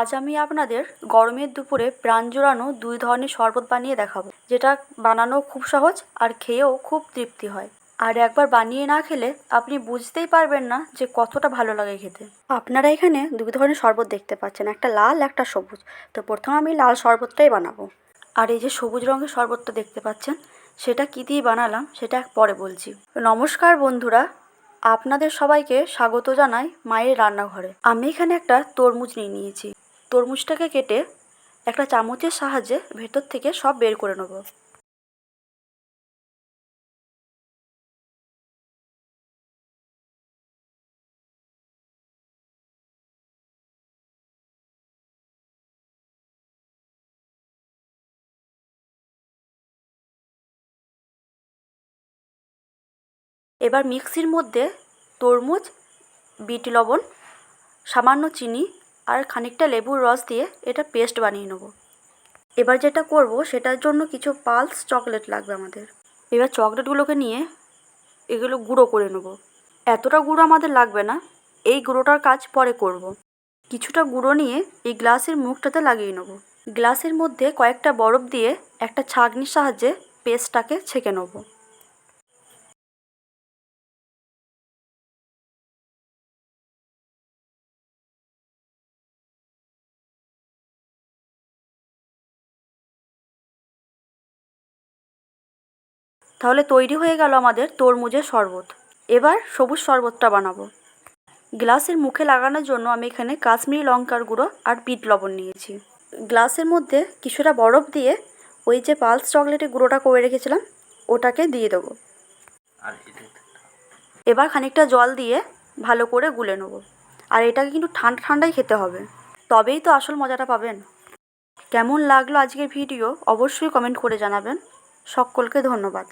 আজ আমি আপনাদের গরমের দুপুরে প্রাণ জোড়ানো দুই ধরনের শরবত বানিয়ে দেখাবো। যেটা বানানো খুব সহজ আর খেয়েও খুব তৃপ্তি হয়। আর একবার বানিয়ে না খেলে আপনি বুঝতেই পারবেন না যে কতটা ভালো লাগে খেতে। আপনারা এখানে দুই ধরনের শরবত দেখতে পাচ্ছেন, একটা লাল, একটা সবুজ। তো প্রথমে আমি লাল শরবতটাই বানাবো। আর এই যে সবুজ রঙের শরবতটা দেখতে পাচ্ছেন, সেটা কী দিয়ে বানালাম সেটা এক পরে বলছি। নমস্কার বন্ধুরা, আপনাদের সবাইকে স্বাগত জানাই মায়ের রান্নাঘরে। আমি এখানে একটা তরমুজ নিয়ে নিয়েছি। তরমুজটাকে কেটে একটা চামচের সাহায্যে ভেতর থেকে সব বের করে নেব। এবার মিক্সির মধ্যে তরমুজ, বিট লবণ, সামান্য চিনি আর খানিকটা লেবুর রস দিয়ে এটা পেস্ট বানিয়ে নেব। এবার যেটা করব সেটার জন্য কিছু পালস চকলেট লাগবে আমাদের। এবার চকলেটগুলোকে নিয়ে এগুলো গুঁড়ো করে নেব। এতটা গুঁড়ো আমাদের লাগবে না, এই গুঁড়োটার কাজ পরে করব। কিছুটা গুঁড়ো নিয়ে এই গ্লাসের মুখটাতে লাগিয়ে নেব। গ্লাসের মধ্যে কয়েকটা বরফ দিয়ে একটা ছাঁকনির সাহায্যে পেস্টটাকে ছেঁকে নেব। তাহলে তৈরি হয়ে গেল আমাদের তরমুজের শরবত। এবার সবুজ শরবতটা বানাবো। গ্লাসের মুখে লাগানোর জন্য আমি এখানে কাশ্মীরি লঙ্কার গুঁড়ো আর বিট লবণ নিয়েছি। গ্লাসের মধ্যে কিছুটা বরফ দিয়ে ওই যে পালস চকলেটের গুঁড়োটা করে রেখেছিলাম ওটাকে দিয়ে দেবো। এবার খানিকটা জল দিয়ে ভালো করে গুলে নেব। আর এটাকে কিন্তু ঠান্ডা ঠান্ডাই খেতে হবে। তবেই তো আসল মজাটা পাবেন। কেমন লাগল আজকের ভিডিও অবশ্যই কমেন্ট করে জানাবেন। সকলকে ধন্যবাদ।